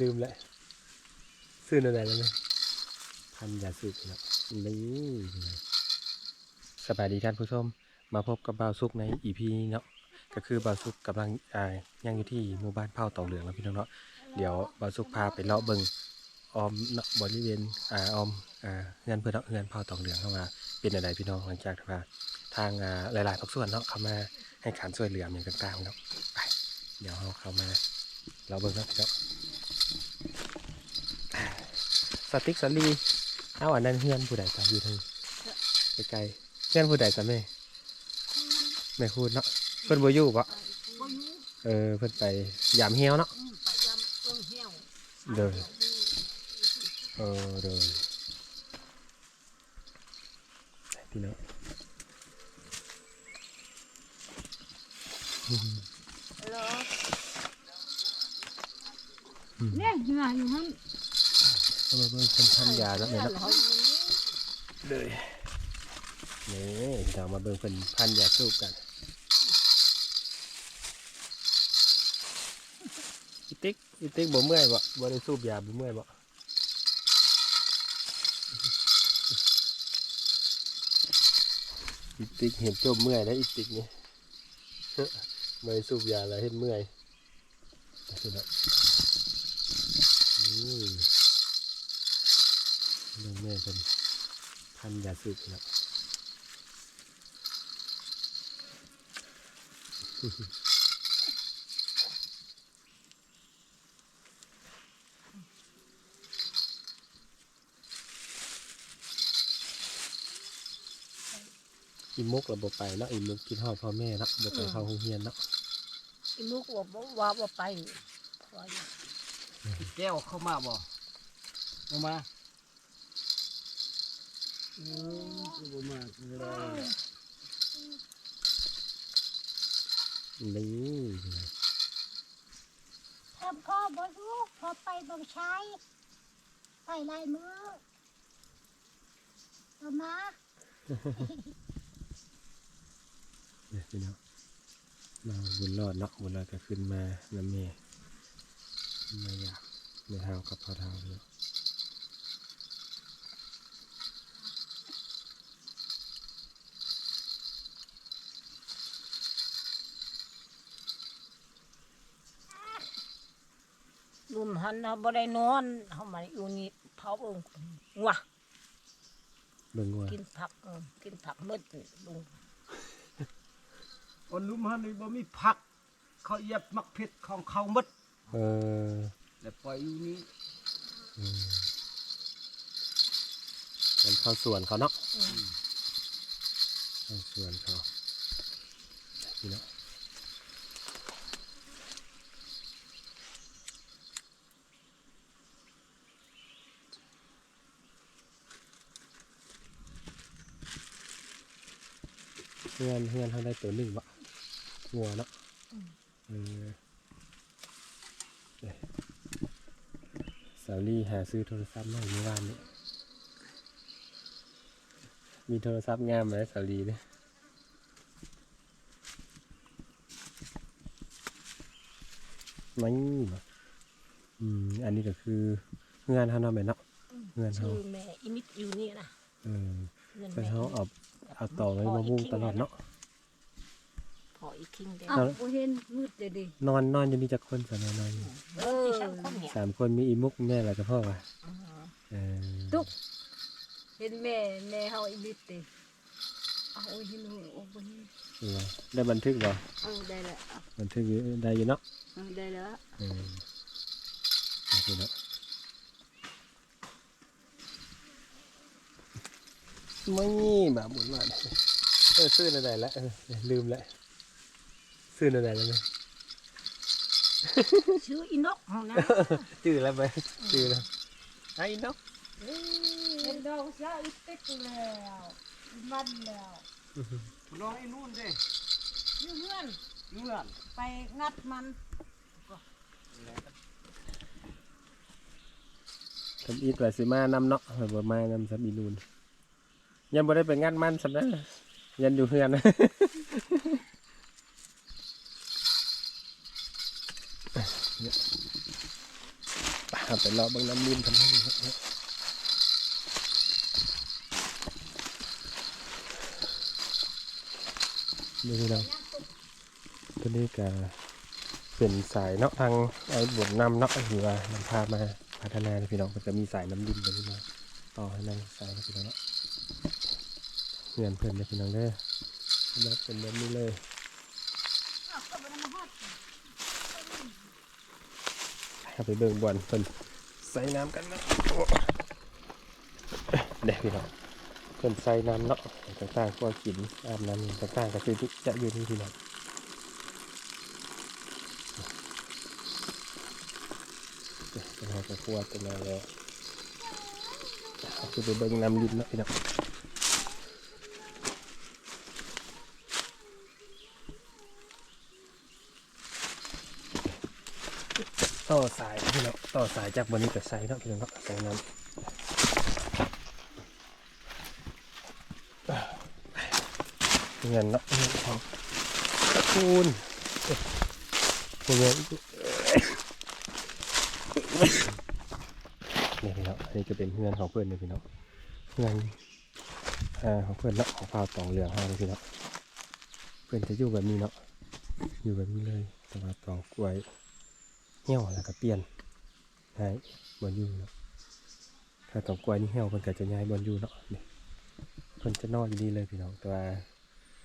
ลืมแล้วซื้ออะไรแล้วไหมพันยาสูบเนาะนี่สบายดีท่านผู้ชมมาพบกับบ่าวสุกในอีพีเนาะก็คือบ่าวสุกกำลังอ่ายังอยู่ที่หมู่บ้านเผ่าเต่าเหลืองแล้วพี่น้องเนาะเดี๋ยวบ่าวสุกพาไปเลาะเบิงออมเนาะบริเวณอ่าออมอ่าเงินเพื่อนเนาะเงินเผ่าเต่าเหลืองเข้ามา เป็นอะไรพี่น้องหลังจากที่ว่าทางอ่าหลายๆภาคส่วนเนาะเข้ามาให้การช่วยเหลืออย่างต่างๆเนาะไปเดี๋ยวเราเข้ามาเราเบิ่งเนาะพี่น้อง ติ๊กสลีเอาอันนั้นเฮือนผู้ใดจ้ะอยู่ทางไกลๆเฮือนผู้ใดจ้ะแม่แม่คูดเนาะเพิ่นบ่อยู่บ่บ่อยู่เออเพิ่นไปยามเหี่ยวเนาะอืมไปยำเอิ้งเหี่ยวเด้อเออเด้อพี่น้องเหรอเนี่ยอยู่ไหนอยู่หั่น เอามาเบิ่งเพิ่นพันยาแล้วแม่เนาะเฮาอยู่นี่เลยนี่เรามาเบิ่งเพิ่นพันยาสูบกันอีติ๊กอีติ๊กบ่เมื่อยบ่บ่ได้สูบยาบ่เมื่อยบ่อีติ๊กเห็นจมเมื่อยแล้วอีติ๊กนี่เมื่อยสูบยาแล้วเห็นเมื่อยสุดละอื มเรื่องเมื่อยเป็นพันยาสูบแล้วอีมุกเราบ่ไปเนาะอีมุกกินฮอดพ่อแม่เนาะบ่ไปเข้าโรงเรียนเนาะอีมุกว่าบ่ว่าบ่ไปเพราะว่าแก้วเข้ามาบ่เอามา เออบ่มาเลยนี่ทำพ่อบ่รู้พอไปบ่ใช้ไปลายมือเอมาเดี๋ยพี่เนาะเราบุญรอดเนาะบุญรอดก็ขึ้นมาน้ำเมย์มาอยากในเท้ากับพ่อเท้าเนาะ ลุมหันเฮาบ่ได้นอนเฮามาอยู่นี่เผาเอิ้งงัวเบิ่งว่ากินผักเออกินผักหมดลุงคนลุมหันนี่บ่มีผัก เขาเหยียบมักเผ็ดของเขาหมดเออแต่ปล่อยอยู่นี่อืมมันเข้าสวนเขาเนาะอืมเข้าสวนเขาพี่เนาะ เฮือนเฮือนเขาได้ตัวหนึ่งวะงัวเนาะเออเอ้ยสาวลี่หาซื้อโทรศัพท์ใหม่เมื่อวานนี้มีโทรศัพท์งามไหมสาวลี่เนี่ยไม่เนาะอืม อันนี้ก็คือเงื่อนเขาเนาะแม่เนาะเงื่อนเขาชื่อแม่อีมิตอยู่นี่นะเออเงินแต่แม่เขาเอา เอาต่อไว้มามุ่งตลอดเนาะพออีกคิงเด้อเอ้าบ่เห็นมืดเด้ดินอนนอนจะมีจักคนสนนอนอยู่เออช่างคนเนี่ยสามคนมีอีมุกแม่แล้วก็พ่อว่ะอืมเออตุ๊กเห็นแม่แม่เฮาอีบิดติเอาโอ้ยเห็นหูโอ้บ่เห็นนี่ว่ะได้บันทึกบ่เออได้แล้วเอาบันทึกอยู่ได้อยู่เนาะ เออได้แล้วเออโอเคเนาะ ไม่แบบหมุนมาเออซื้ออะไรแล้วเออลืมแล้วซื้ออะไรแล้วเนี่ยชื่ออีนกเฮานะจื้อแล้วไหมจื้อแล้วไอ้นกเห็นดอกซะอีติ๊กแล้วอีมันแล้วน้องไอ้นู่นเด้อยู่เฮือนนู่นน่ะไปงัดมันทำอีทไว้สิมานำเนาะแบบว่ามานำสับอีนูน ยังบ่ได้ไปงานมันสับนะยันอยู่เฮือนเเอาไปรอบางน้ำริมทำให้ดีครับนี่พี่น้องตัวนี้ก็เป็นสายเนาะทางไอ้บวน้ำเนาะหรือว่านำพามาพัฒนาพี่น้องมันจะมีสายน้ำริมตัวนี้มาต่อให้นั่งสายพี่น้องเนาะ เงินเพิ่นเลยพี่น้องเด้อแล้วเป็นแบบนี้เลยเอาไปเบิ่งบอลเพิ่นใส่น้ำกันนะเด็กพี่น้องเพิ่นใส่น้ำเนาะต่างๆก็กินอาบน้ำต่างๆก็คือจะอยู่นี่พี่น้องเป็นหัวกระพวดเป็นอะไรแล้วเอาคือไปเบิ่งน้ำลิ้นเนาะพี่น้อง ต่อสายพี่น้องต่อสายจากบนนี้ไปใส่เนาะพี่น้องเนาะใส่น้ำเงินเนาะเงินทองตะคูณเงินนี่พี่น้องอันนี้จะเป็นเงินของเพื่อนเลยพี่น้องเงินอ่าของเพื่อนเนาะของเปล่าตองเหลืองห้าเลยพี่น้องเพื่อนจะอยู่แบบนี้เนาะอยู่แบบนี้เลยแต่ว่าตองกล้วย เหี่ยวแล้วก็เปลี่ยนย้ายบนอยู่เนาะถ้าต้องกล้วยนี่เหี่ยวเพิ่นก็จะย้ายบนอยู่เนาะนี่เพิ่นจะนอนอยู่นี่เลยพี่น้องแต่ว่า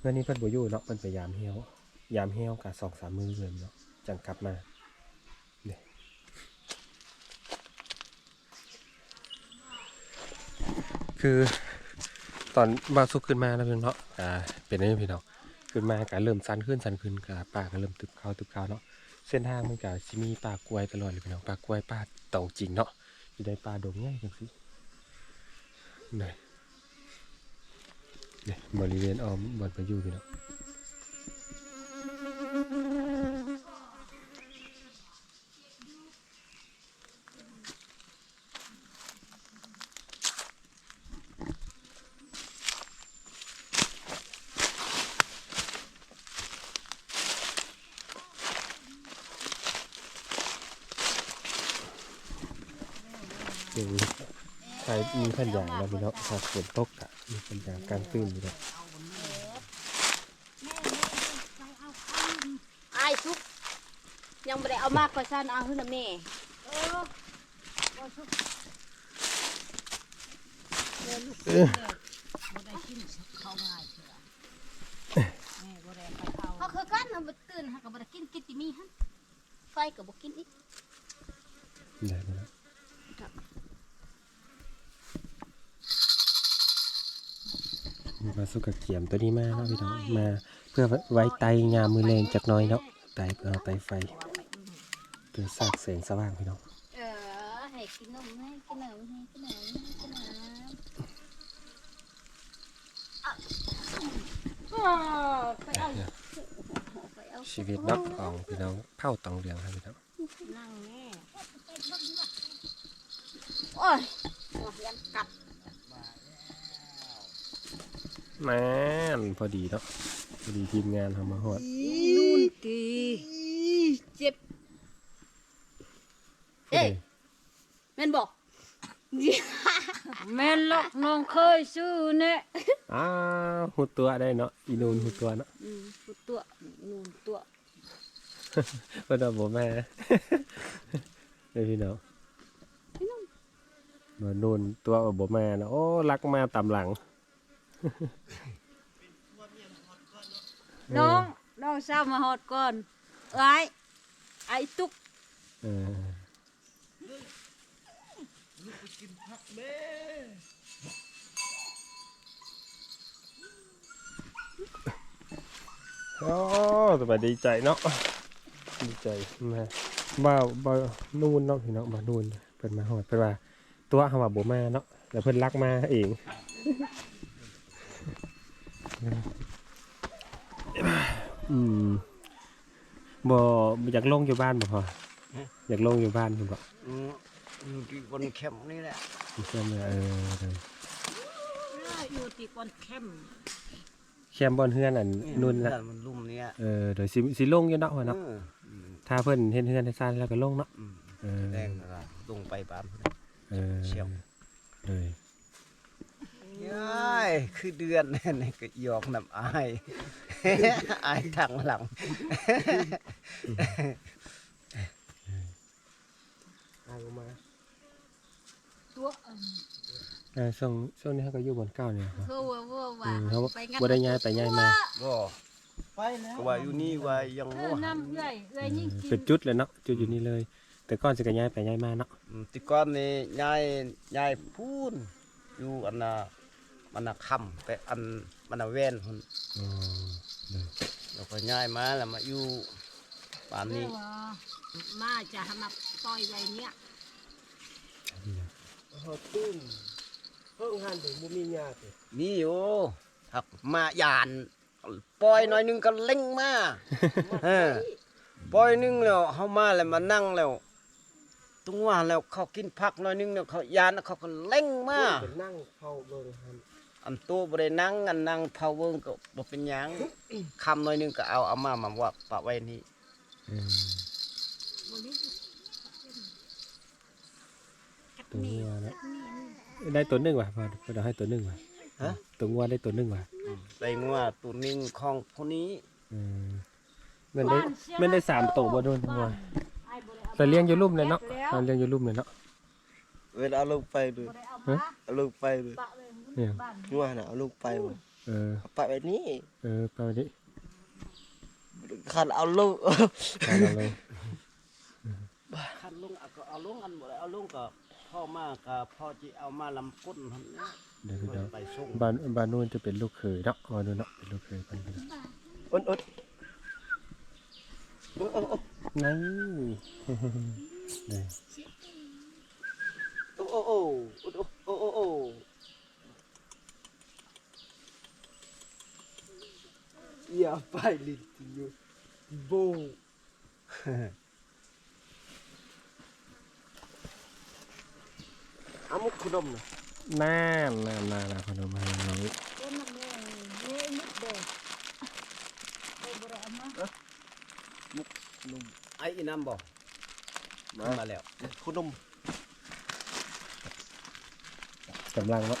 เมื่อนี้เพิ่นบ่อยู่เนาะเพิ่นไปยามเหี่ยวยามเหี่ยวกะสองสามมือเลยเนาะจังกลับมานี่คือตอนบาสุกขึ้นมาแล้วพี่น้องเนาะอ่าเป็นอย่างพี่น้องขึ้นมาก็เริ่มสั่นขึ้นสั่นขึ้นกะป่าก็เริ่มตึบเข้าตึบเข้าเนาะ เส้นทางมันก็สิมีป่ากล้วยตลอดเลยพี่น้องป่ากล้วยป่าเต่าจริงเนาะอยู่ในป่าดงง่ายจังสินี่นี่บริเวณอ้อมบอนปอยู่พี่น้อง นี่ใครมีขันอย่างแล้วพี่น้องถ้าฝนตกอะมีขันอย่างกลางตื้นพี่น้องอายซุกยังไม่ได้เอามากกว่าซันเอาขึ้นนะแม่เออ บ่ได้กินข้าวง่ายเถอะแม่บ่ได้ไปเอา เขาคือกันเขาบ่ตื่นเขาก็บ่ได้กินกินติมีหั่นไฟก็บ่กินอีก ได้พี่น้องมีปลาสุกกับเขียม ตัวนี้มาเนาะพี่น้องมาเพื่อไว้ไตงามมือแรงจักหน้อยเนาะไตเพื่อเอาไตไฟเพื่อสร้างแสงสว่างพี่น้องเออให้กินนมให้กินนมให้กินนมให้กินนมอะไปเอาไปเอาชีวิตเนาะของพี่น้องเผ่าตองเหลืองครับพี่น้องนั่งแม่โอ้ยหัวยันกัด แม่นพอดีเนาะพอดีทีมงานทำมาหอดนู่นตีเจ็บ เอ้ยแม่นบอกแม่นลอกน้องเคยซื้อเนี่ยอ้าวหุดตัวได้เนาะอีนูนหุดตัวเนาะอืมตัวตัวนู่นตัวเพื่อนเอาบ่แม่เด้อพี่น้องพี่น้องมานูนตัวเอาบ่แม่เนาะโอ้รักมาตามหลัง น้องน้องทรามาฮอดก่อนไอ้ไอ้ตุกเออโอ้สบายดีใจเนาะดีใจมาบ้าวบ้าวนู่นเนาะพี่น้องมานูนเพิ่นมาหอดเพิ่นว่าตัวเฮาว่าบ่มาเนาะแล้วเพิ่นรักมาเอง อืมบ่อยากลงอยู่บ้านบ่พออยากลงอยู่บ้านคุณบ่อืมอยู่ที่บนเข้มนี่แหละใช่ไหมเออเอออยู่ที่ก่อนเข้มแคมบอนเฮือนอันนุ่นละมันลุ่มเนี่ยเออเดี๋ยวสิสิลงอยู่เนาะหัวเนาะเอออืมถ้าเพิ่นเฮ็ดเฮือนให้ซ่านแล้วก็ลงเนาะอืมเออแดงน่ะลงไปบ้านเออเชี่ยวเลยย้ายคือเดือนนั่นนี่ก็หยอกน้ำอาย อายทางหลังอายออกมาตัวอันเออช่วงช่วงนี้เขาก็อยู่บนเก้าเนี่ยครับเขาว่าว่าอืว่ามเขาไปงัดบ่ได้ย้ายไปย้ายมา บ่ไปแล้วก็ว่าอยู่นี่ว่ายังเอบ่อน้ำเอื้อยเอื้อยยิ่งกินเป็นจุดเลยเนาะจุดอยู่นี่เลย แต่ก่อนจะก็ย้ายไปย้ายมาเนาะอืมแติก่อนนี่ยายยายพูนอยู่อันน่ะ มันน่ะค่ำไปอันมันน่ะแว่นพุ่นอ๋อเลยแล้วก็ย้ายมาแล้วมาอยู่บ้านเรีนี้ยกว่ามาจะให้มาปล่อยไว้เนี่ยเฮาตุ้มเพิ่งหันถึงบ่มีหญ้าติมีอยู่ทักมายานปล่อยหน่อยหนึงก็เล่งมาเออปล่อยหนึงแล้วเฮามาแล้วมานั่งแล้วตรงว่าแล้วเขากินผักหน่อยหนึงแล้วเขายานแล้วเขาก็เล่งมาไปนั่งเฝ้าเบิ่งหัน อันตัวบ่ได้นั่งอันนั่งเผาเบิ่งก็บ่เป็นหยังคำหน่อยหนึงก็เอาเอามามาว่าปะไว้นี่อืมตัวงัวเนาะได้ตัวหนึ่งว่ะพอพอเดี๋ยวให้ตัวหนึ่งว่ะฮะตัวงัวได้ตัวหนึ่งว่ะได้งัวตัวหนึงของคนนี้อืมมันได้มันได้สามตัวบ่โดนงัวแต่เลี้ยงอยู่ลุ่มเลยเนาะเราเลี้ยงอยู่ลุ่มเลยเนาะเวลาเอาลงไปดูฮะเอาลงไปดู เนี่ยงัวน่ะเอาลงไปบ่เออ เอาไปแบบนี้เออไปดิคันเอาลงเอาเราเลยคันลงเอาก็เอาลงอันบ่ได้เอาลงก็พ่อมาก็พ่อจิเอามาลำก้นหั่นนะเดี๋ยวเดี๋ยวไปส่งบ้านบ้านนู้นจะเป็นลูกเขยเนาะบ้านนู้นเนาะเป็นลูกเขยกันพี่น้องอดอดโอ้โอ้โอ้นี่นี่โอ้โอ้โอ้โอ้โอ้โอ้อ ย่าไปลิ้นอยู่โบเอามุกขนมน่ะน่าน่าน่าน่าพนมให้น้องอีกต้นมันเนี่ยเนี่ยนิดเดียวไปบ่ได้เอามาไอ้อีน้ำบ่มามาแล้วขนมกำลังเนาะ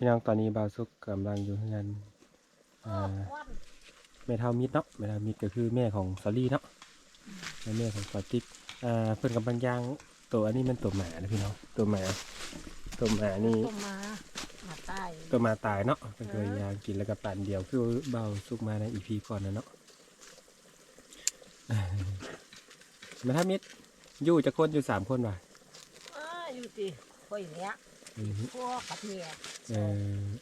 พี่น้องตอนนี้บาวซุกกำลังอยู่ที่งานอ่าแม่เท่ามิดเนาะแม่เท่ามิดก็คือแม่ของซอรี่เนาะและแม่ของสอติ๊กอ่าเพิ่นกำลังย่างตัวอันนี้มันตัวหมานะพี่น้องตัวหมาตัวหมานี่ต้มมามาตายตัวหมาตายเนาะเพิ่นเคยย่างกินแล้วก็ปั่นเดียวคือเบาวซุกมาในอีพีก่อนนะเนาะแม่เท่ามิดอยู่จะคนอยู่สามคนว่ะอ้าอยู่ที่ค่อยเนี่ย อือฮึพวกกับเมียเออ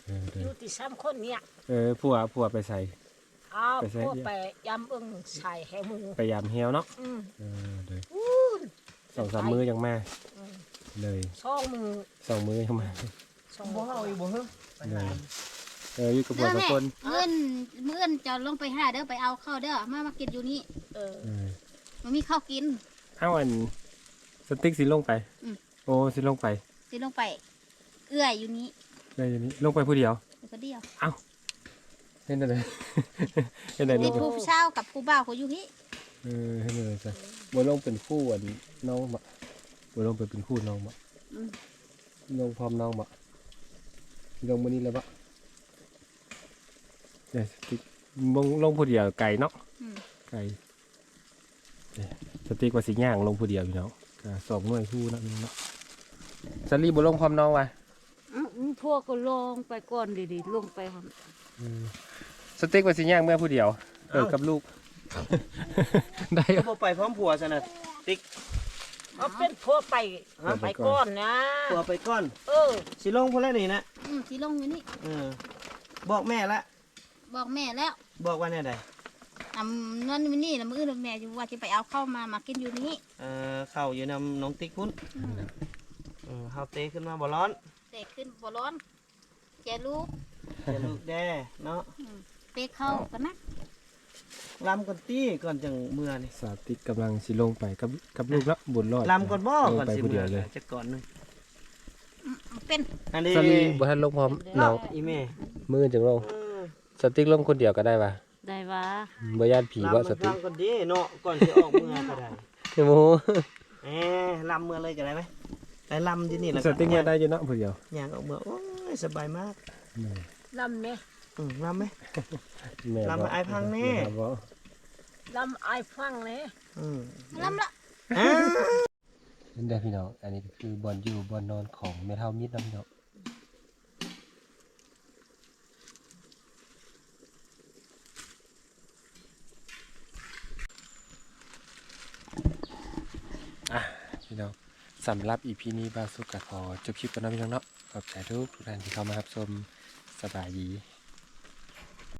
เออเด้ออยู่ที่สามคนเนี่ยเออผัวผัวไปใส่ เอาไปใส่พวกไปยำอึ่งใส่แหมูไปยามเฮวเนาะอืมเออเลยอู้นสองสามมือยังมาอืมเลยช่องมือสองมือยังมาช่องบ่มือ เฮาอีกบ่เฮะเลยเอออยู่กับผัวกับคนเมื่อนเมื่อนจะลงไปหาเด้อไปเอาข้าวเด้อมามากินอยู่นี่เออเออมันมีข้าวกิน เอ้าอันสติ๊กสิลงไป อืม โอ้สิลงไปสิลงไป เอื้อยอยู่นี้เลยอย่างนี้ลงไปผู้เดียวแล้วก็เดียวเห็นได้เลยเห็นได้ลติงดไปผู้เช่ากับผู้บ่าวเขาอยู่นี่เออเห็นได้เลยจ้ะบ่ลงเป็นคู่อันน้องบ่บ่ลงไปเป็นคู่น้องบ่อืมลงพร้อมน้องบ่ลงมื้อนี้แล้วบ่เนี่ยสติ๊กลงลงผู้เดียวไก่เนาะ อืมไก่เนี่ยสติ๊กว่าสิย่างลงผู้เดียวอยู่เนาะก็สองหน่วยคู่เนาะพี่น้องเนาะสลีบ่ลงพร้อมน้องว่ะอื้อ พวกก็ลงไปก่อนดิๆลงไปครับสติ๊กว่าสิย่างเมื่อผู้เดียวเออกับลูก ได้ก็เหรอบ่ไปพร้อมผัวซะน่ะติ๊กเอาเป็นพวกไปฮะไปก่อนนะ ผัวไปก่อน เออสิลงพุ่นแล้วนี่นะอืมสิลงอยู่นี่ เออบอกแม่ละ บอกแม่แล้วบอกว่าแน่ใดอ่ำนั่นนี่นะมื้อนั้นแม่อยู่ว่าจะไปเอาข้าวมามากินอยู่นี่ เออเข้าอยู่นำน้องติ๊กพุ่นเออเฮาเตะขึ้นมาบ่ร้อน แต่ขึ้นบ่ร้อนแกลูกเดี๋ยวลูกแด่เนาะเปเข้ากันนะลำก่อนตี้ก่อนจังเมื่อนี่สาติกกำลังสิลงไปกับกับลูกละบุญรอดลำก่อนบ่เออก่อนไปสิผู้เดีเมื่ยอวเลยจะก่อนหนึงอืมเป็นอันนี้สลีบ่ทันลงพร้อมน้องอีแม่มือจังลงเออสติ๊กลงคนเดียวก็ได้ป่ะได้ว่าบ่ย่านผีบ่สติลำก่อนดิเนาะก่อนสิออกเมื่อก็ได้โอ้โหแหมลำเมื่อเลยก็ได้ไหม ได้ลำอยู่นี่แล้วสติเนี่ยได้อยู่เนาะผู้เดียวย่างออกเมื่อโอ้ยสบายมากลำเนี่ยอืมลำไหมแม่ลำให้อ้ายพังแน่ม่บ่ลำไอ้ายฟังเนี่ยอืมลำละอ้านั่นเด้อพี่น้องอันนี้ก็คือบอนอยู่บอนนอนของแม่เฒ่ามิดเนาะพี่น้องอะพี่น้อง สำหรับอีพีนี้บาสุกะขอจบคลิปกันนะพี่น้องเนาะขอบใจทุกทุกท่านที่เข้ามารับชมสบายดี